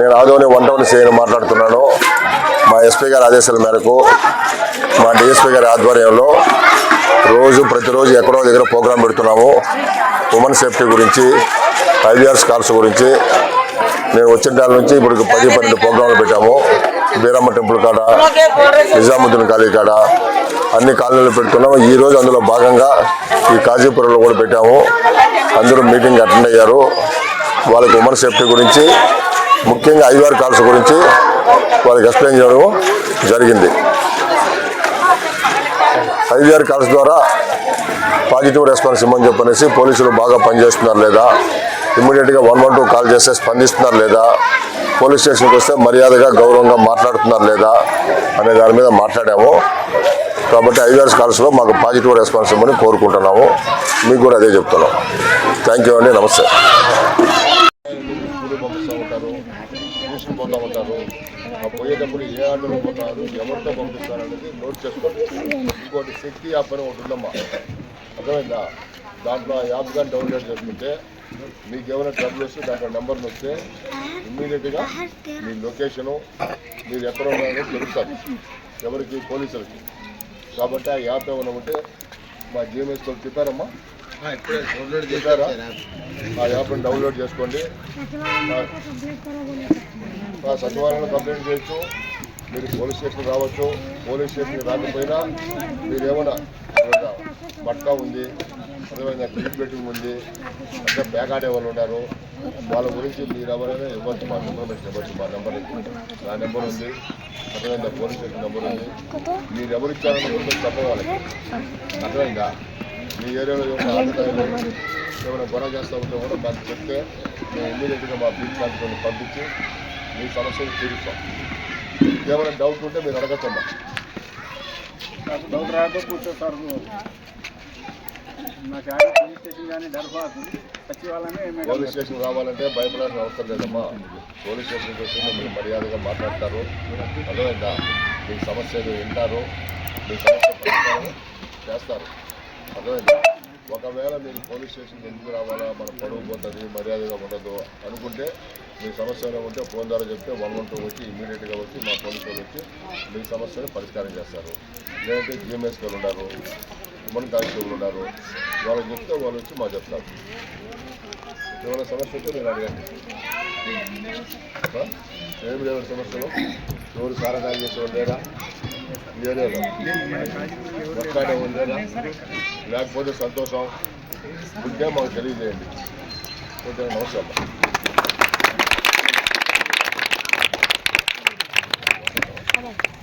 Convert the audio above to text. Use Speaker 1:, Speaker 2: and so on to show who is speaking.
Speaker 1: నేను Adoni one town సీఐని మాట్లాడుతున్నాను. మా ఎస్పీ గారి ఆదేశాల మేరకు మా డిఎస్పీ గారి ఆధ్వర్యంలో రోజు ప్రతిరోజు ఎక్కడో దగ్గర ప్రోగ్రాం పెడుతున్నాము. ఉమెన్ సేఫ్టీ గురించి ఐవీఆర్స్ కాల్స్ గురించి. నేను వచ్చిన దాని నుంచి ఇప్పుడు పది పన్నెండు ప్రోగ్రాంలు పెట్టాము. బీరమ్మ టెంపుల్ కాడ నిజాముద్దీన్ ఖాళీ కాడ అన్ని కాలనీలు పెడుతున్నాము. ఈరోజు అందులో భాగంగా ఈ కాజీపురంలో కూడా పెట్టాము. అందరూ మీటింగ్ అటెండ్ అయ్యారు. వాళ్ళకి ఉమెన్ సేఫ్టీ గురించి ముఖ్యంగా ఐవీఆర్ కాల్స్ గురించి వాళ్ళకి ఎక్స్ప్లెయిన్ చేయడం జరిగింది. ఐవీఆర్ కాల్స్ ద్వారా పాజిటివ్ రెస్పాన్స్ ఇమ్మని చెప్పనేసి పోలీసులు బాగా పనిచేస్తున్నారు లేదా? ఇమ్మీడియట్గా వన్ వన్ టూ కాల్ చేస్తే స్పందిస్తున్నారు లేదా? పోలీస్ స్టేషన్కి వస్తే మర్యాదగా గౌరవంగా మాట్లాడుతున్నారు లేదా? అనే దాని మీద మాట్లాడాము. కాబట్టి ఐవీఆర్స్ కాల్స్లో మాకు పాజిటివ్ రెస్పాన్స్ ఇవ్వమని కోరుకుంటున్నాము. మీకు కూడా అదే చెప్తున్నాం. థ్యాంక్ యూ అండి. నమస్తే. పోతూ ఉంటారు ఆ పోయేటప్పుడు ఏ ఆటోలో పోతారు? ఎవరితో పంపిస్తారు అనేది నోట్ చేసుకోండి ఇంకోటి శక్తి యాప్ అని ఒకటి ఉందమ్మా. అర్థమైందా? దాంట్లో ఆ యాప్ కానీ డౌన్లోడ్ చేసుకుంటే మీకు ఏమైనా ట్రబుల్ వస్తే దాంట్లో నెంబర్ వస్తే ఇమ్మీడియట్గా మీ లొకేషను మీరు ఎక్కడ ఉన్నారో తెలుస్తారు ఎవరికి? పోలీసులకి. కాబట్టి ఆ యాప్ ఏమైనా ఉంటే మా జిఎంఎస్ వాళ్ళు చెప్పారమ్మా. చెప్పారా ఆ యాప్ని డౌన్లోడ్ చేసుకోండి. సచివాలయంలో కంప్లైంట్ చేయొచ్చు. మీరు పోలీస్ స్టేషన్ రావచ్చు. పోలీస్ స్టేషన్ రాకపోయినా మీరు ఏమన్నా ఇక్కడ మట్కా ఉంది అదేవిధంగా టీవీ బెట్టింగ్ ఉంది అంటే బ్యాగ్ ఆడే వాళ్ళు ఉన్నారు. వాళ్ళ గురించి మీరు ఎవరైనా ఇవ్వచ్చు మా ఇన్ఫర్మేషన్ ఇవ్వచ్చు మా నెంబర్ నా నెంబర్ ఉంది. అదేవిధంగా పోలీస్ స్టేషన్ నెంబర్ ఉంది. మీరు ఎవరు ఇచ్చారని చెప్పవాలి అర్థమైందా మీ ఏరియాలో ఏమైనా గొడవ చేస్తూ ఉంటే కూడా మాకు చెప్తే మేము ఇమీడియట్గా మా బీచ్ కాన్స్టేబుల్ పంపించి మీ సమస్యలు తీరుస్తాం. ఏమైనా డౌట్ ఉంటే మీరు అడగచ్చమ్మా.
Speaker 2: డౌట్ రాక కూర్చో సార్ నాకు పోలీస్ స్టేషన్ కానీ దర్బారు సచివాలయమే మేడం
Speaker 1: పోలీస్ స్టేషన్ రావాలంటే భయపడాల్సిన అవసరం లేదమ్మా. పోలీస్ స్టేషన్కి వస్తే మీరు మర్యాదగా మాట్లాడతారు. అర్థమైందా? మీ సమస్యలు వింటారు. మీ సమస్య పరిష్కారం చేస్తారు. ఒకవేళ మీరు పోలీస్ స్టేషన్కి ఎందుకు రావాలా? మన పొడవు పోతుంది మర్యాదగా ఉండదు అనుకుంటే మీ సమస్యలు ఉంటే ఫోన్ ద్వారా చెప్తే వన్ వన్ టూ వచ్చి ఇమీడియట్గా వచ్చి మా పోలీసులు వచ్చి మీ సమస్యను పరిష్కారం చేస్తారు. లేదంటే జిఎంఎస్ వాళ్ళు ఉన్నారు ఉమెన్ కానిస్టేబుల్ ఉన్నారు వాళ్ళకి చెప్తే వాళ్ళు వచ్చి మాకు చెప్తారు. ఏమైనా సమస్య ఉంటే నేను అడగండి. ఏమి లేవు సమస్యలు? ఎవరు సారగా చేసేవాళ్ళు లేరా? ఒక్కడే ఉండేదా లేకపోతే సంతోషం. ఉంటే మాకు తెలియజేయండి. కొంచెం నమస్కారం. Thank